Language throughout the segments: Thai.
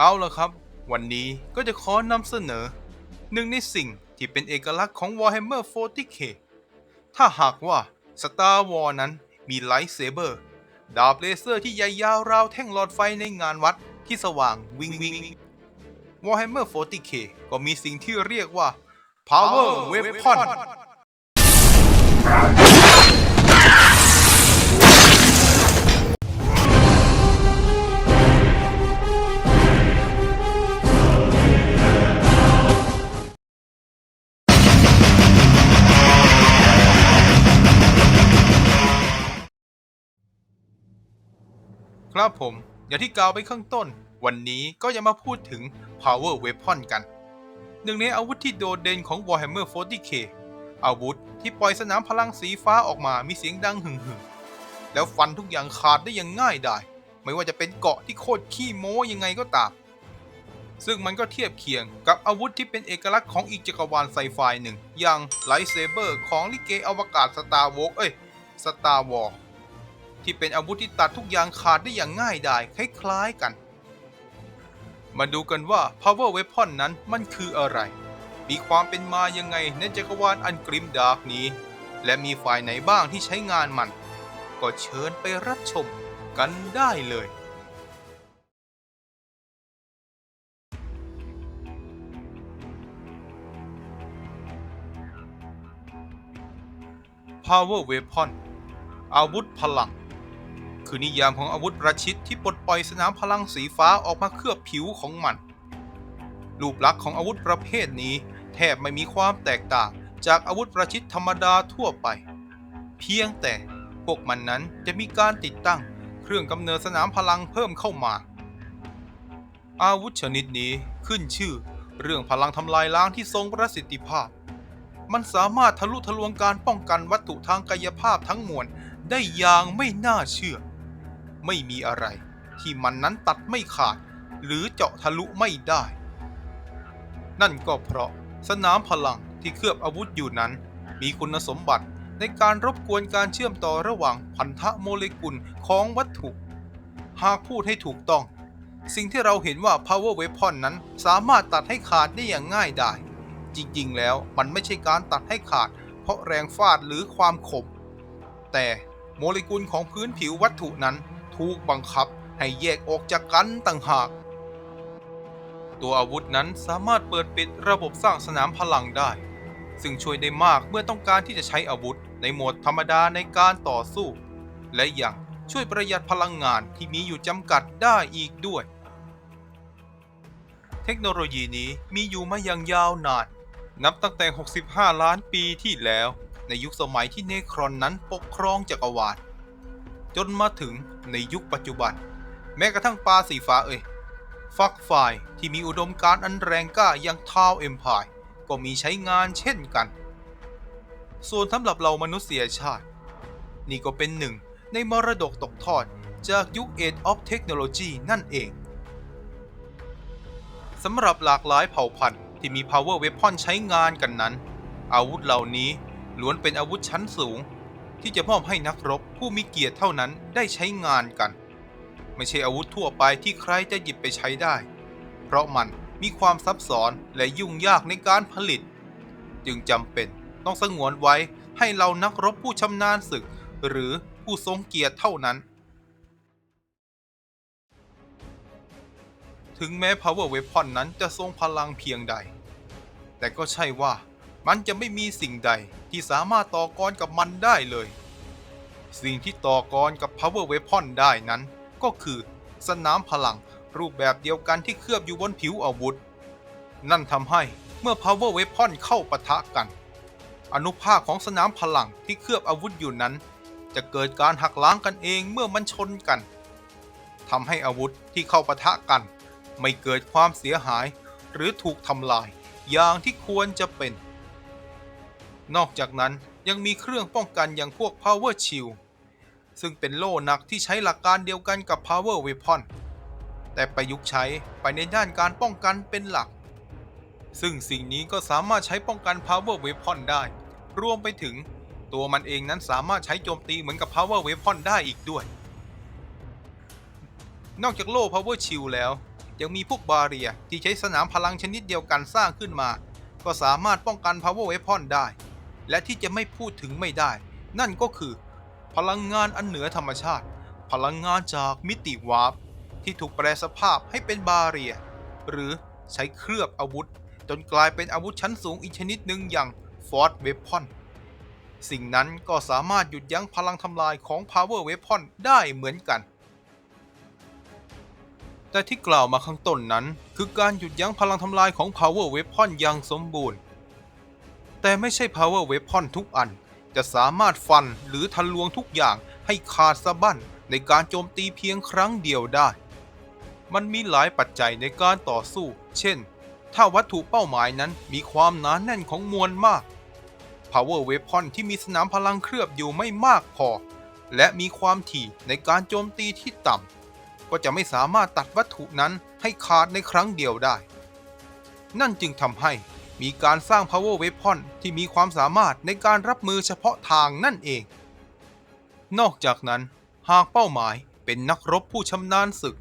เอาละครับ วันนี้ก็จะขอนำเสนอ หนึ่งในสิ่งที่เป็นเอกลักษณ์ของ Warhammer 40k ถ้าหากว่า Star War นั้นมีไลท์เซเบอร์ดาบเลเซอร์ที่ใหญ่ยาวราวแท่งหลอดไฟในงานวัดที่สว่างวิงวิง Warhammer 40k ก็มีสิ่งที่เรียกว่า Power Weapon ครับผม อย่างที่กล่าวไปข้างต้น วันนี้ก็จะมาพูดถึง Power Weapon กัน หนึ่งในอาวุธที่โดดเด่นของ Warhammer 40k อาวุธที่ปล่อยสนามพลังสีฟ้าออกมามีเสียงดังหึ่งหึ่งๆแล้วฟันทุกอย่างขาดได้อย่างง่ายดายไม่ว่าจะเป็นเกาะที่โคตรขี้โม้ยังไงก็ตาม ซึ่งมันก็เทียบเคียงกับอาวุธที่เป็นเอกลักษณ์ของอีกจักรวาลไซไฟหนึ่ง อย่างไลท์เซเบอร์ของลิเกอวกาศสตาร์วอเอ้ยสตาร์วอ ที่เป็นอาวุธที่ตัดทุกอย่างขาดได้อย่างง่ายดายคล้ายๆกัน มาดูกันว่า Power Weapon นั้นมันคืออะไร มีความเป็นมายังไงในจักรวาลอันกริมดาร์กนี้ และมีฝ่ายไหนบ้างที่ใช้งานมัน ก็เชิญไปรับชมกันได้เลย Power Weapon อาวุธพลัง คือนิยามของอาวุธประชิดที่ปลดปล่อยสนามพลังสีฟ้าออกมาเคลือบผิวของมัน รูปลักษณ์ของอาวุธประเภทนี้ แทบไม่มีความแตกต่างจากอาวุธประชิดธรรมดาทั่วไป เพียงแต่พวกมันนั้นจะมีการติดตั้งเครื่องกำเนิดสนามพลังเพิ่มเข้ามา อาวุธชนิดนี้ขึ้นชื่อเรื่องพลังทำลายล้างที่ทรงประสิทธิภาพ มันสามารถทะลุทะลวงการป้องกันวัตถุทางกายภาพทั้งมวลได้อย่างไม่น่าเชื่อ ไม่มีอะไร ที่มันนั้นตัดไม่ขาด หรือเจาะทะลุไม่ได้ นั่นก็เพราะสนามพลังที่เคลือบอาวุธอยู่นั้น มีคุณสมบัติในการรบกวนการเชื่อมต่อระหว่างพันธะโมเลกุลของวัตถุ หากพูดให้ถูกต้อง สิ่งที่เราเห็นว่า power weapon นั้นสามารถตัดให้ขาดได้อย่างง่ายไดายจริงๆ แล้วมันไม่ใช่การตัดให้ขาด เพราะแรงฟาดหรือความคมแต่โมเลกุลของพื้นผิววัตถุนั้น ถูกบังคับให้แยกออกจากกันต่างหาก ตัวอาวุธนั้นสามารถเปิดปิดระบบสร้างสนามพลังได้ ซึ่งช่วยได้มากเมื่อต้องการที่จะใช้อาวุธในโหมดธรรมดาในการต่อสู้ และยังช่วยประหยัดพลังงานที่มีอยู่จำกัดได้อีกด้วย เทคโนโลยีนี้มีอยู่มาอย่างยาวนาน นับตั้งแต่ 65 ล้านปีที่แล้ว ในยุคสมัยที่เนครอนนั้นปกครองจักรวาล จนมาถึงในยุคปัจจุบัน แม้กระทั่งปลาสีฟ้าเอ่ยฟักไฟล์ที่มีอุดมการณ์อันแรงกล้าอย่างทาวเอ็มพายก็มีใช้งานเช่นกัน ส่วนสำหรับเรามนุษยชาติ นี่ก็เป็นหนึ่งในมรดกตกทอดจากยุค Age of Technology นั่นเองสำหรับหลากหลายเผ่าพันธุ์ที่มี power weapon ใช้งานกันนั้น อาวุธเหล่านี้ล้วนเป็นอาวุธชั้นสูง ที่จะมอบให้นักรบผู้มีเกียรติเท่านั้นได้ใช้งานกัน ไม่ใช่อาวุธทั่วไปที่ใครจะหยิบไปใช้ได้ เพราะมันมีความซับซ้อนและยุ่งยากในการผลิต จึงจำเป็นต้องสงวนไว้ให้เรานักรบผู้ชำนาญศึก หรือผู้ทรงเกียรติเท่านั้น ถึงแม้ Power Weapon นั้นจะทรงพลังเพียงใด แต่ก็ใช่ว่ามันจะไม่มีสิ่งใด ที่สามารถต่อกรกับมันได้เลย สิ่งที่ต่อกรกับ Power Weapon ได้นั้น ก็คือสนามพลังรูปแบบเดียวกันที่เคลือบอยู่บนผิวอาวุธ นั่นทำให้เมื่อ Power Weapon เข้าปะทะกัน อนุภาคของสนามพลังที่เคลือบอาวุธอยู่นั้น จะเกิดการหักล้างกันเองเมื่อมันชนกันทำให้อาวุธที่เข้าปะทะกัน ไม่เกิดความเสียหายหรือถูกทำลายอย่างที่ควรจะเป็น นอกจากนั้นยังมีเครื่องป้องกันอย่างพวก Power Shield ซึ่งเป็นโล่หนักที่ใช้หลักการเดียวกันกับ Power Weapon แต่ประยุกต์ใช้ไปในด้านการป้องกันเป็นหลัก ซึ่งสิ่งนี้ก็สามารถใช้ป้องกัน Power Weapon ได้ รวมไปถึงตัวมันเองนั้นสามารถใช้โจมตีเหมือนกับ Power Weapon ได้อีกด้วย นอกจากโล่ Power Shield แล้ว ยังมีพวกบาเรียที่ใช้สนามพลังชนิดเดียวกันสร้างขึ้นมา ก็สามารถป้องกัน Power Weapon ได้ และที่จะไม่พูดถึงไม่ได้ นั่นก็คือ พลังงานอันเหนือธรรมชาติ พลังงานจากมิติวาร์ปที่ถูกแปลสภาพให้เป็นบาเรีย หรือใช้เคลือบอาวุธ จนกลายเป็นอาวุธชั้นสูงอีกชนิดหนึ่งอย่าง Force Weapon สิ่งนั้นก็สามารถหยุดยั้งพลังทำลายของ Power Weapon ได้เหมือนกัน แต่ที่กล่าวมาข้างต้นนั้น คือการหยุดยั้งพลังทำลายของ Power Weapon อย่างสมบูรณ์ แต่ไม่ใช่ Power Weapon ทุกอัน จะสามารถฟันหรือทะลวงทุกอย่างให้ขาดสะบั้นในการโจมตีเพียงครั้งเดียวได้ มันมีหลายปัจจัยในการต่อสู้ เช่น ถ้าวัตถุเป้าหมายนั้นมีความหนานแน่นของมวลมาก Power Weapon ที่มีสนามพลังเคลือบอยู่ไม่มากพอ และมีความถี่ในการโจมตีที่ต่ำ ก็จะไม่สามารถตัดวัตถุนั้นให้ขาดในครั้งเดียวได้ นั่นจึงทำให้ มีการสร้าง Power Weapon ที่มีความสามารถในการรับมือเฉพาะทางนั่นเอง นอกจากนั้น หากเป้าหมายเป็นนักรบผู้ชำนาญศึก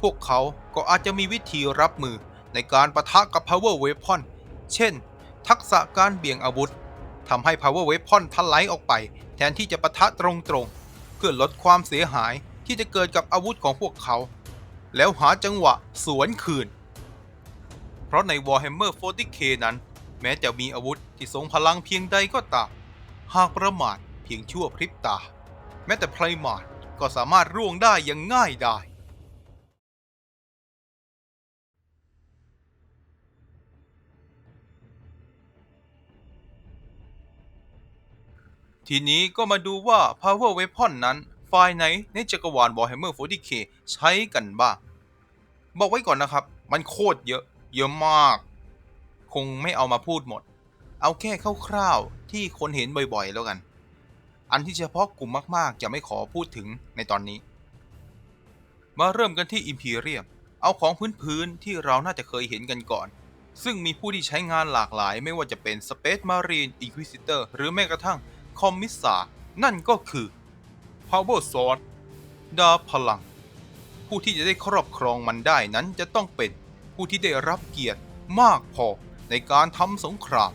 พวกเขาก็อาจจะมีวิธีรับมือในการประทะกับ Power Weapon เช่น ทักษะการเบี่ยงอาวุธทำให้ Power Weapon ทลายออกไป แทนที่จะปะทะตรงๆ เพื่อลดความเสียหายที่จะเกิดกับอาวุธของพวกเขา แล้วหาจังหวะสวนคืน เพราะใน Warhammer 40k นั้น แม้จะมีอาวุธที่ทรงพลังเพียงใดก็ตาม หากประมาทเพียงชั่วพริบตา แม้แต่ไพรมาดก็สามารถร่วงได้อย่างง่ายไดายทีนี้ก็มาดูว่า Power Weapon นั้นฝ่ายไหนในจักรวาล Warhammer 40k ใช้กันบ้าง บอกไว้ก่อนนะครับ มันโคตรเยอะ เยอะมาก คงไม่เอามาพูดหมด เอาแค่คร่าวๆที่คนเห็นบ่อยๆ แล้วกัน อันที่เฉพาะกลุ่มมากๆ จะไม่ขอพูดถึงในตอนนี้ มาเริ่มกันที่ Imperium เอาของพื้นๆที่เราน่าจะเคยเห็นกันก่อน ซึ่งมีผู้ที่ใช้งานหลากหลาย ไม่ว่าจะเป็น Space Marine Inquisitor หรือแม้กระทั่งคอมมิสซานั่นก็คือ Power Sword ดาพลัง ผู้ที่จะได้ครอบครองมันได้นั้นจะต้องเป็น ผู้ที่ได้รับเกียรติมากพอในการทำสงคราม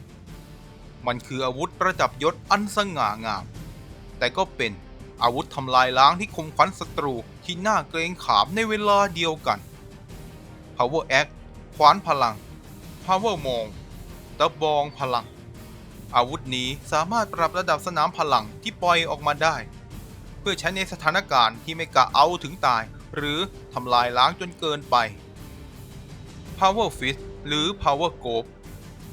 มันคืออาวุธประดับยศอันสง่างาม แต่ก็เป็นอาวุธทำลายล้างที่คมขวัญศัตรูที่น่าเกรงขามในเวลาเดียวกัน Power Axe ขวานพลัง Power มองตะบองพลัง อาวุธนี้สามารถปรับระดับสนามพลังที่ปล่อยออกมาได้ เพื่อใช้ในสถานการณ์ที่ไม่กะเอาถึงตาย หรือทำลายล้างจนเกินไป Power Fist หรือ Power g o b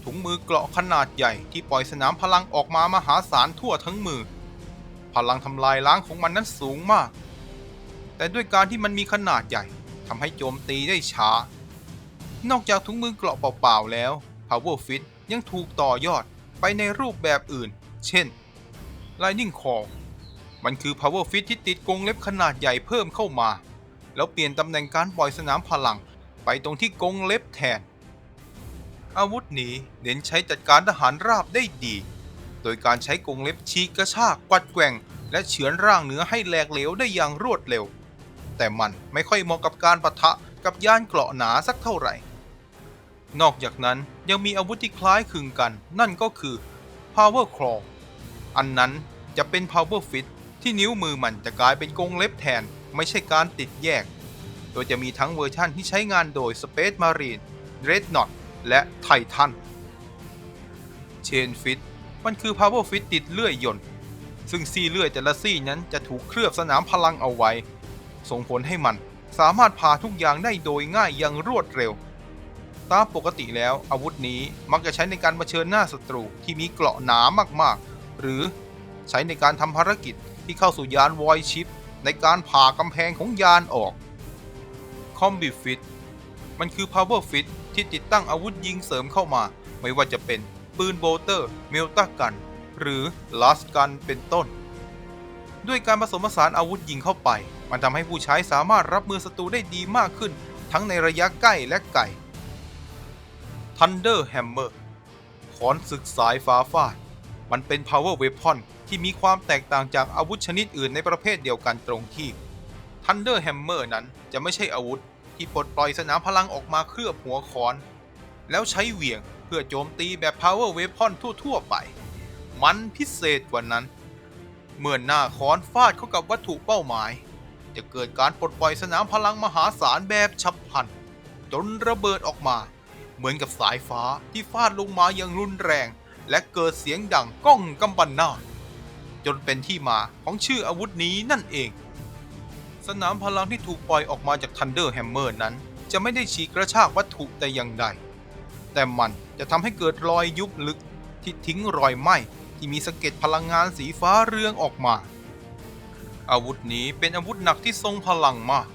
ถุงมือเกราะขนาดใหญ่ที่ปล่อยสนามพลังออกมามหาศาลทั่วทั้งมือ พลังทำลายล้างของมันนั้นสูงมาก แต่ด้วยการที่มันมีขนาดใหญ่ทำให้โจมตีได้ช้า นอกจากถุงมือเกราะเปล่าๆแล้ว Power Fist ยังถูกต่อยอดไปในรูปแบบอื่น เช่น Lightning Core มันคือ Power Fist ที่ติดกรงเล็บขนาดใหญ่เพิ่มเข้ามา แล้วเปลี่ยนตำแหน่งการปล่อยสนามพลัง ไปตรงที่กรงเล็บแทน อาวุธนี้เน้นใช้จัดการทหารราบได้ดี โดยการใช้กรงเล็บฉีกกระชากกวัดแกว่ง และเฉือนร่างเนื้อให้แหลกเหลวได้อย่างรวดเร็ว แต่มันไม่ค่อยเหมาะกับการปะทะกับยานเกราะหนาสักเท่าไหร่ นอกจากนั้นยังมีอาวุธที่คล้ายคลึงกัน นั่นก็คือ Power Claw อันนั้นจะเป็น Power Fist ที่นิ้วมือมันจะกลายเป็นกรงเล็บแทน ไม่ใช่การติดแยก โดยจะมีทั้งเวอร์ชั่นที่ใช้งานโดย Space Marine Dreadnought และ Titan Chain Fit มันคือ Power Fit ติดเลื่อยยนต์ ซึ่งซี่เลื่อยแต่ละซี่นั้นจะถูกเคลือบสนามพลังเอาไว้ ส่งผลให้มันสามารถพาทุกอย่างได้โดยง่ายอย่างรวดเร็ว ตามปกติแล้วอาวุธนี้มักจะใช้ในการเผชิญหน้าศัตรูที่มีเกราะหนามากๆ หรือใช้ในการทำภารกิจที่เข้าสู่ยานวอยชิปในการผ่ากำแพงของยานออก Combi Fit มันคือ Power Fit ที่ติดตั้งอาวุธยิงเสริมเข้ามา ไม่ว่าจะเป็นปืนโบลเตอร์ เมลตากัน หรือลาสกันเป็นต้น ด้วยการผสมผสานอาวุธยิงเข้าไป มันทำให้ผู้ใช้สามารถรับมือศัตรูได้ดีมากขึ้น ทั้งในระยะใกล้และไกล Thunder Hammer ขอนศึกสายฟ้าฟาด มันเป็น Power Weapon ที่มีความแตกต่างจากอาวุธชนิดอื่นในประเภทเดียวกันตรงที่ Thunder Hammer นั้นจะไม่ใช่อาวุธ ที่ปลดปล่อยสนามพลังออกมาเคลือบหัวค้อน แล้วใช้เหวี่ยงเพื่อโจมตีแบบ Power Weapon ทั่ว ๆ ไป มันพิเศษกว่านั้น เมื่อหน้าค้อนฟาดเข้ากับวัตถุเป้าหมาย จะเกิดการปลดปล่อยสนามพลังมหาศาลแบบฉับพลัน จนระเบิดออกมา เหมือนกับสายฟ้าที่ฟาดลงมาอย่างรุนแรง และเกิดเสียงดังก้องกำบันนาจนเป็นที่มาของชื่ออาวุธนี้นั่นเอง สนามพลังที่ถูกปล่อยออกมาจาก Thunder Hammer นั้น จะไม่ได้ฉีกกระชากวัตถุแต่อย่างใด แต่มันจะทำให้เกิดรอยยุบลึกที่ทิ้งรอยไหม้ที่มีสะเก็ดพลังงานสีฟ้าเรืองออกมา อาวุธนี้เป็นอาวุธหนักที่ทรงพลังมาก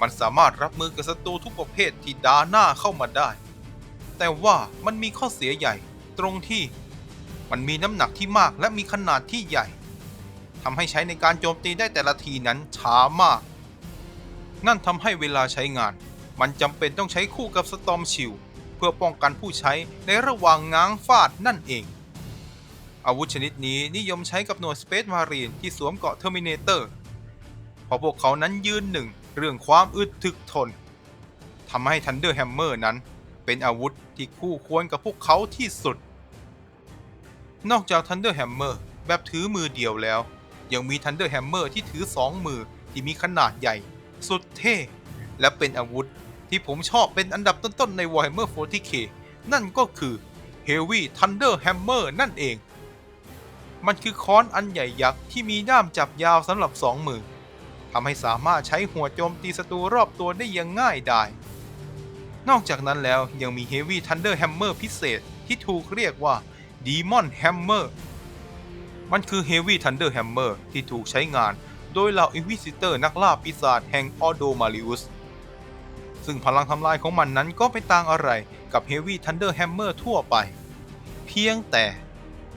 มันสามารถรับมือกับศัตรูทุกประเภทที่ดาหน้าเข้ามาได้ แต่ว่ามันมีข้อเสียใหญ่ตรงที่มันมีน้ำหนักที่มากและมีขนาดที่ใหญ่ทำให้ใช้ในการโจมตีได้แต่ละทีนั้นช้ามาก นั่นทำให้เวลาใช้งาน มันจำเป็นต้องใช้คู่กับสตอมชิลเพื่อป้องกันผู้ใช้ในระหว่างง้างฟาดนั่นเอง อาวุธชนิดนี้นิยมใช้กับหน่วยสเปซมารีนที่สวมเกาะเทอร์มินเตอร์เพราะพวกเขานั้นยืนหนึ่งเรื่องความอึดถึกทนทำให้ Thunder Hammer นั้น เป็นอาวุธที่คู่ควรกับพวกเขาที่สุด นอกจาก Thunder Hammer แบบถือมือเดียวแล้ว ยังมี Thunder Hammer ที่ถือ2มือที่มีขนาดใหญ่ สุดเท่ และเป็นอาวุธที่ผมชอบเป็นอันดับต้นๆใน Warhammer 40k นั่นก็คือ Heavy Thunder Hammer นั่นเอง มันคือค้อนอันใหญ่ยักษ์ที่มีด้ามจับยาวสำหรับ2มือทำให้สามารถใช้หัวโจมตีศัตรูรอบตัวได้อย่างง่ายดายนอกจากนั้นแล้วยังมี Heavy Thunder Hammer พิเศษที่ถูกเรียกว่า Demon Hammer มันคือ Heavy Thunder Hammer ที่ถูกใช้งาน โดยเหล่า Inquisitor นักล่าปีศาจแห่ง Ordo Marius ซึ่งพลังทำลายของมันนั้นก็ไม่ต่างอะไรกับ Heavy Thunder Hammer ทั่วไป เพียงแต่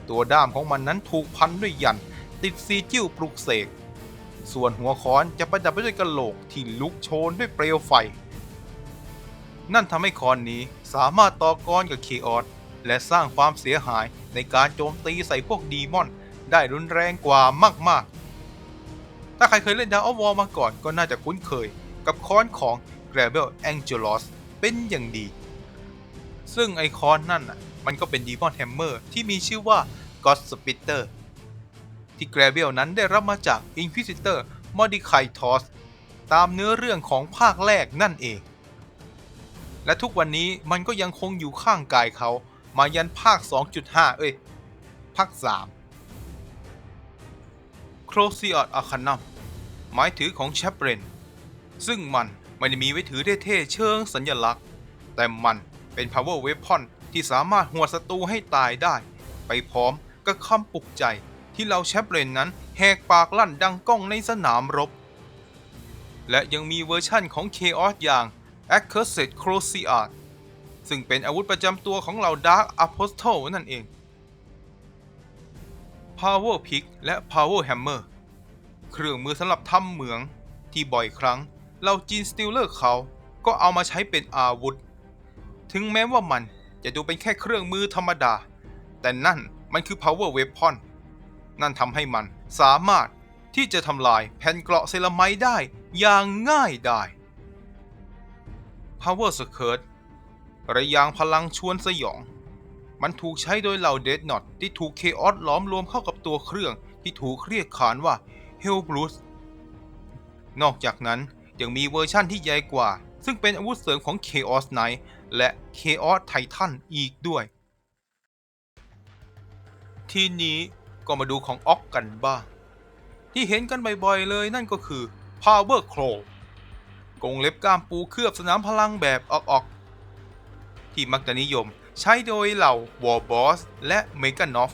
ตัวด้ามของมันนั้นถูกพันด้วยยันต์ติดซีจิ้วปลุกเสก ส่วนหัวค้อนจะประดับไปด้วยกระโหลกที่ลุกโชนด้วยเปลวไฟ นั่นทำให้ค้อนนี้สามารถต่อกรกับเคออสและสร้างความเสียหายในการโจมตีใส่พวกดีมอนได้รุนแรงกว่ามากๆ ถ้าใครเคยเล่นดาวอวอ r มาก่อนก็น่าจะคุ้นเคย กับค้อนของ g r a b e l Angelos เป็นอย่างดี ซึ่งไอคอนนั่นน่ะมันก็เป็นดีมอนแฮมเมอร์ที่มีชื่อว่า God Splitter ที่ g r a b e l นั้นได้รับมาจาก Inquisitor Mordecai Tos ตามเนื้อเรื่องของภาคแรกนั่นเอง และทุกวันนี้มันก็ยังคงอยู่ข้างกายเขา มายันภาค 2.5 เอ้ย ภาค 3 r o c i o t Arcanum หมายถือของ c h a p r e n ซึ่งมันไม่ได้มีไว้ถือเท่ๆเชิงสัญลักษณ์ แต่มันเป็น Power Weapon ที่สามารถหัวศัตรูให้ตายได้ ไปพร้อมกับคำปลุกใจที่เราแชปเลนนั้นแหกปากลั่นดังก้องในสนามรบ และยังมีเวอร์ชั่นของ Chaos อย่าง Accursed Cruciat ซึ่งเป็นอาวุธประจำตัวของเรา Dark Apostle นั่นเอง Power Pick และ Power Hammer เครื่องมือสำหรับทำเหมือง ที่บ่อยครั้งเราจีนสติลเลอร์เขาก็เอามาใช้เป็นอาวุธ ถึงแม้ว่ามันจะดูเป็นแค่เครื่องมือธรรมดา แต่นั่นมันคือ power weapon นั่นทำให้มันสามารถที่จะทำลายแผ่นเกราะเซรามต์ได้อย่างง่ายดาย power skirt ระยางพลังชวนสยอง มันถูกใช้โดยเหล่าเดดนอตที่ถูกเคออสล้อมรวมเข้ากับตัวเครื่องที่ถูกเรียกขานว่า Hellblus นอกจากนั้นยังมีเวอร์ชั่นที่ใหญ่กว่า ซึ่งเป็นอาวุธเสริมของ Chaos Knight และ Chaos Titan อีกด้วย ทีนี้ก็มาดูของออกกันบ้าง ที่เห็นกันบ่อยๆเลยนั่นก็คือ Power Claw กงเล็บกล้ามปูเคลือบสนามพลังแบบออกๆที่มักจะนิยม ใช้โดยเหล่า War Boss และ m e g a n o f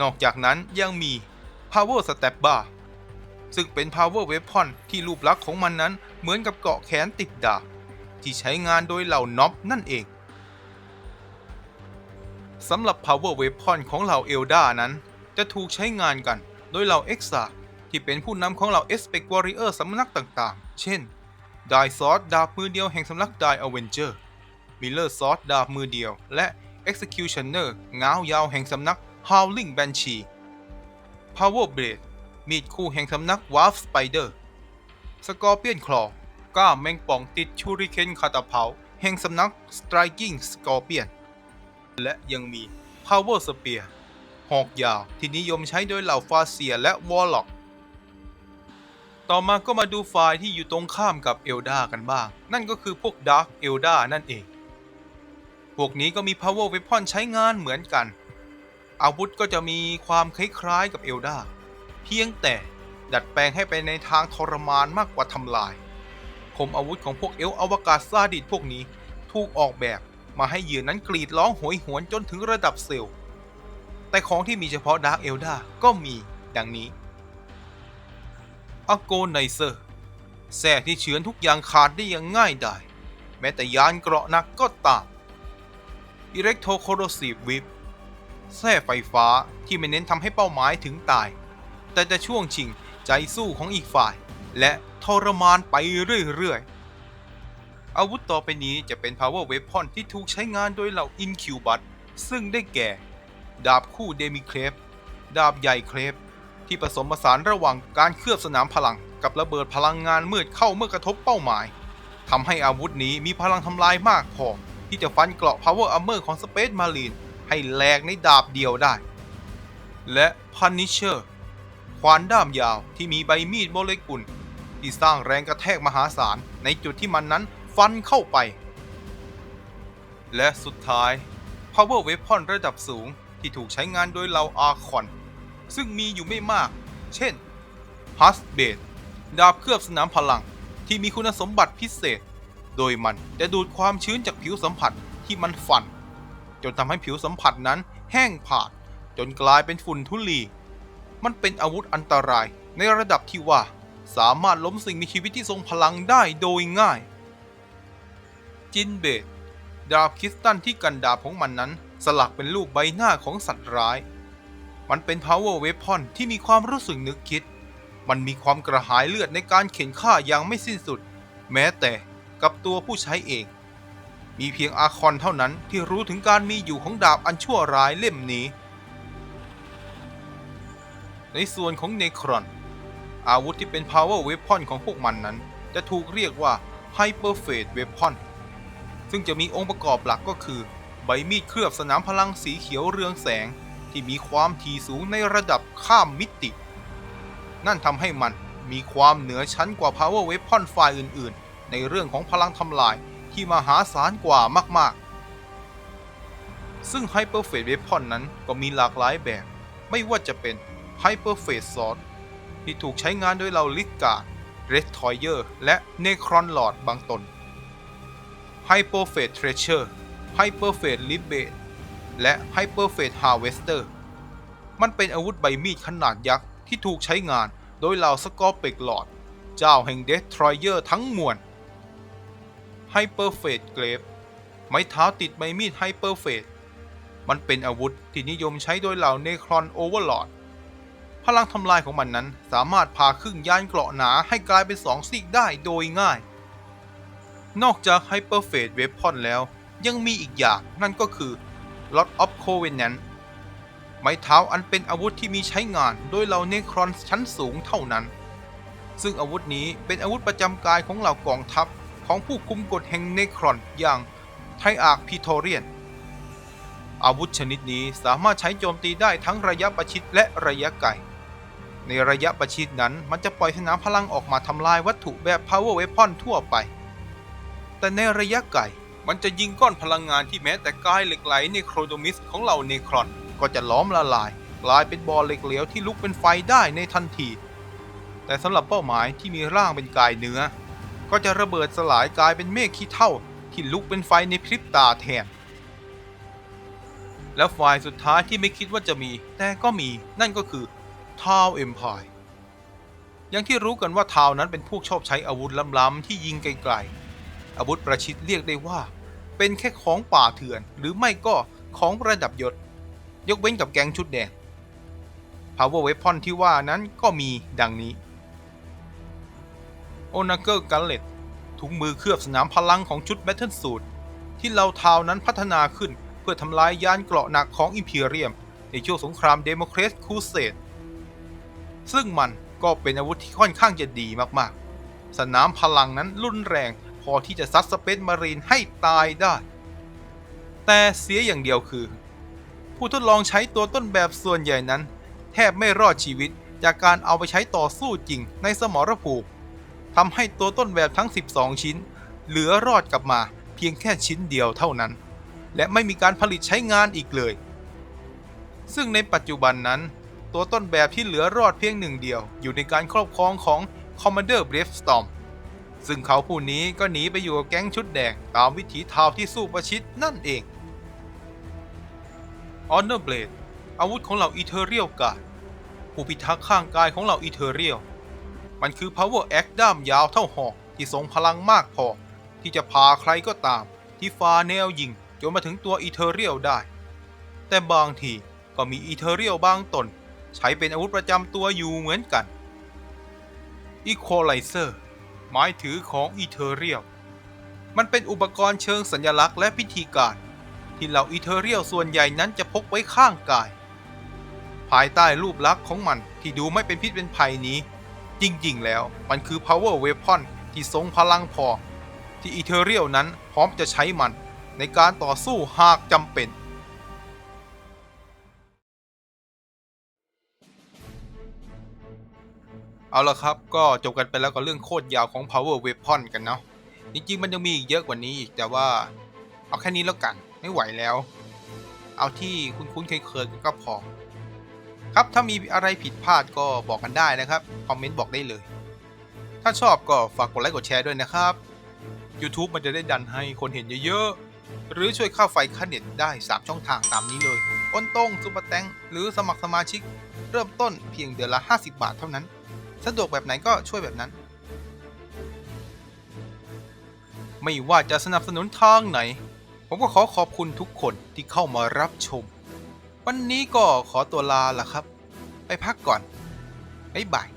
นอกจากนั้นยังมี Power Step Bar ซึ่งเป็น Power Weapon ที่รูปลักษณ์ของมันนั้นเหมือนกับเกาะแขนติดดาบ ที่ใช้งานโดยเหล่าน็อปนั่นเองสำหรับ Power Weapon ของเหล่าเอลดานั้น จะถูกใช้งานกันโดยเหล่าเอ็กซ์ที่เป็นผู้นำของเหล่า e s p e c t Warrior สำนักต่างๆ เช่น d i s w o r d ดาบมือเดียวแห่งสำนักไดอเวนเจอร์ d i Avenger Miller Sword ดาบมือเดียว และ Executioner ง้าวยาวแห่งสำนัก Howling Banshee Power Blade มีดคู่แห่งสำนัก w a r f Spider Scorpion Claw ก้ามแมงป่องติดชูริเคนคาตาเพาแห่งสำนัก Striking Scorpion และยังมี Power Spear หอกยาวที่นิยมใช้โดยเหล่าฟาเซียและวอลล็อก ต่อมาก็มาดูฝ่ายที่อยู่ตรงข้ามกับเอลดากันบ้าง นั่นก็คือพวกดาร์ k เอลดานั่นเอง พวกนี้ก็มี Power Weapon ใช้งานเหมือนกัน อาวุธก็จะมีความคล้ายๆกับเอลดาเพียงแต่ดัดแปลงให้ไปในทางทรมานมากกว่าทำลาย คมอาวุธของพวกเอลอวกาศซาดิสพวกนี้ถูกออกแบบมาให้เหยื่อนั้นกรีดร้องโหยหวนจนถึงระดับเซลล์ แต่ของที่มีเฉพาะดาร์ k เอลดาก็มีดังนี้อโกไนเซอร์แส่ที่เฉือนทุกอย่างขาดได้อย่างง่ายดายแม้แต่ยานเกราะหนักก็ตาม อิเล็กโทโคโรซีฟวิปแส้ไฟฟ้าที่ไม่เน้นทำให้เป้าหมายถึงตาย แต่จะช่วงชิงใจสู้ของอีกฝ่าย และทรมานไปเรื่อยๆ อาวุธต่อไปนี้จะเป็น Power Weapon ที่ถูกใช้งานโดยเหล่า Incubus ซึ่งได้แก่ ดาบคู่เดมิเครปดาบใหญ่เครปที่ผสมผสานระหว่างการเคลือบสนามพลังกับระเบิดพลังงานมืดเข้าเมื่อกระทบเป้าหมายทำให้อาวุธนี้มีพลังทำลายมากพอ ที่จะฟันเกราะ Power Armor ของ Space Marine ให้แหลกในดาบเดียวได้ และ Punisher ควานด้ามยาวที่มีใบมีดโมเลกุล ที่สร้างแรงกระแทกมหาศาล ในจุดที่มันนั้นฟันเข้าไป และสุดท้าย Power Weapon ระดับสูงที่ถูกใช้งานโดยเราอาคอน ซึ่งมีอยู่ไม่มาก เช่น h u s b a d ดาบเคลือบสนามพลังที่มีคุณสมบัติพิเศษ โดยมันจะดูดความชื้นจากผิวสัมผัสที่มันฝัน จนทำให้ผิวสัมผัสนั้นแห้งผากจนกลายเป็นฝุ่นทุลี มันเป็นอาวุธอันตรายในระดับที่ว่าสามารถล้มสิ่งมีชีวิตที่ทรงพลังได้โดยง่าย จินเบดดาบคริสตัลที่กันดาบของมันนั้น สลักเป็นรูปใบหน้าของสัตว์ร้าย มันเป็น power weapon ที่มีความรู้สึกนึกคิด มันมีความกระหายเลือดในการเข็นฆ่าอย่างไม่สิ้นสุด แม้แต่ กับตัวผู้ใช้เอง มีเพียงอาคอนเท่านั้นที่รู้ถึงการมีอยู่ของดาบอันชั่วร้ายเล่มนี้ ในส่วนของเนครอน อาวุธที่เป็น power weapon ของพวกมันนั้น จะถูกเรียกว่า hyper fade weapon ซึ่งจะมีองค์ประกอบหลักก็คือ ใบมีดเคลือบสนามพลังสีเขียวเรืองแสงที่มีความถี่สูงในระดับข้ามมิติ นั่นทำให้มันมีความเหนือชั้นกว่า power weapon ฝ่ายอื่น ๆ ในเรื่องของพลังทำลายที่มหาศาลกว่ามาก ๆ ซึ่ง hyper fade weapon นั้นก็มีหลากหลายแบบ ไม่ว่าจะเป็น hyper fade sword ที่ถูกใช้งานโดยเหล่าลิกกาดเรสทอยเยอร์และเนครอนลอดบางตน Hyper Fate Treasure Hyper Fate Libate และ Hyper Fate Harvester มันเป็นอาวุธใบมีดขนาดยักษ์ที่ถูกใช้งานโดยเหล่าสกอร์เปกลอด เจ้าแห่งเด t ทรอยเยอร์ทั้งมวล Hyper Fate Glaive ไม้เท้าติดใบมีด Hyper Fate มันเป็นอาวุธที่นิยมใช้โดยเหล่าเนครอนโอเวอร์ลอดพลังทำลายของมันนั้นสามารถพาครึ่งยานเกราะหนาให้กลายเป็นสองซีกได้โดยง่าย นอกจาก Hyper Fade Weapon แล้ว ยังมีอีกอย่างนั่นก็คือ Lot of Covenant ไม้เท้าอันเป็นอาวุธที่มีใช้งานโดยเหล่าเนครอนชั้นสูงเท่านั้น ซึ่งอาวุธนี้เป็นอาวุธประจำกายของเหล่ากองทัพ ของผู้คุมกฎแห่งเนครอนอย่างไทอาร์คพีโทเรียน อาวุธชนิดนี้สามารถใช้โจมตีได้ทั้งระยะประชิดและระยะไกล ในระยะประชิดนั้นมันจะปล่อยสนามพลังออกมาทำลายวัตถุแบบ Power Weapon ทั่วไป แต่ในระยะไกลมันจะยิงก้อนพลังงานที่แม้แต่กายเหล็กไหลในโครโดมิสของเหล่าเนครอนก็จะล้อมละลายกลายเป็นบอลเหล็กเหลวที่ลุกเป็นไฟได้ในทันที แต่สำหรับเป้าหมายที่มีร่างเป็นกายเนื้อ ก็จะระเบิดสลายกลายเป็นเมฆขี้เท่าที่ลุกเป็นไฟในพริบตาแทน และฝ่ายสุดท้ายที่ไม่คิดว่าจะมี แต่ก็มีนั่นก็คือทาวเอ็มพายอย่างที่รู้กันว่าทาวนั้นเป็นพวกชอบใช้อาวุธล้ำๆที่ยิงไกลๆอาวุธประชิดเรียกได้ว่า เป็นแค่ของป่าเถื่อน หรือไม่ก็ของประดับยศ ยกเว้นกับแก๊งชุดแดง Power Weapon ที่ว่านั้นก็มีดังนี้ o n a g e r g a l l e t ถุงมือเคลือบสนามพลังของชุด Battle Suit ที่เราทาวนั้นพัฒนาขึ้นเพื่อทำลายยานเกราะหนักของอิมพีเรียม ในช่วงสงครามเดโมครสคูเซตซึ่งมันก็เป็นอาวุธที่ค่อนข้างจะดีมากๆ สนามพลังนั้นรุนแรง พอที่จะซัดสเปซมารีนให้ตายได้ แต่เสียอย่างเดียวคือ ผู้ทดลองใช้ตัวต้นแบบส่วนใหญ่นั้น แทบไม่รอดชีวิตจากการเอาไปใช้ต่อสู้จริงในสมรภูมิ ทำให้ตัวต้นแบบทั้ง 12 ชิ้น เหลือรอดกลับมาเพียงแค่ชิ้นเดียวเท่านั้น และไม่มีการผลิตใช้งานอีกเลย ซึ่งในปัจจุบันนั้น ตัวต้นแบบที่เหลือรอดเพียงหนึ่งเดียว อยู่ในการครอบครองของ Commander Bravestorm ซึ่งเขาผู้นี้ก็หนีไปอยู่กับแก๊งชุดแดง ตามวิถีทาวที่สู้ประชิดนั่นเอง Honor Blade อาวุธของเหล่า Ethereal Guard ผู้พิทักษ์ข้างกายของเหล่า Ethereal มันคือ Power Axe ด้ามยาวเท่าหอกที่ทรงพลังมากพอ ที่จะพาใครก็ตาม ที่ฟาแนวยิงจนมาถึงตัว Ethereal ได้ แต่บางทีก็มี Ethereal บางตน ใช้เป็นอาวุธประจำตัวอยู่เหมือนกัน Equalizer หมายถือของ Ethereal มันเป็นอุปกรณ์เชิงสัญลักษณ์และพิธีการ ที่เหล่า Ethereal ส่วนใหญ่นั้นจะพกไว้ข้างกาย ภายใต้รูปลักษณ์ของมันที่ดูไม่เป็นพิษเป็นภัยนี้ จริงๆ แล้วมันคือ Power Weapon ที่ทรงพลังพอ ที่ Ethereal นั้นพร้อมจะใช้มันในการต่อสู้หากจำเป็น เอาละครับก็จบกันไปแล้วกับเรื่องโคตรยาวของ Power Weapon กันเนาะจริงๆมันยังมีอีกเยอะกว่านี้อีกแต่ว่า เอาแค่นี้แล้วกันไม่ไหวแล้ว เอาที่คุ้นๆเคยๆก็พอ ครับถ้ามีอะไรผิดพลาดก็บอกกันได้นะครับ คอมเมนต์บอกได้เลย ถ้าชอบก็ฝากกดไลค์กดแชร์ด้วยนะครับ YouTube มันจะได้ดันให้คนเห็นเยอะๆ หรือช่วยค่าไฟค่าเน็ตได้ 3 ช่องทางตามนี้เลยอ้นต้งซุปเปอร์แตงหรือสมัครสมาชิก เริ่มต้นเพียงเดือนละ 50 บาทเท่านั้น สะดวกแบบไหนก็ช่วยแบบนั้น ไม่ว่าจะสนับสนุนทางไหน ผมก็ขอขอบคุณทุกคนที่เข้ามารับชม วันนี้ก็ขอตัวลาละครับ ไปพักก่อน บ๊ายบาย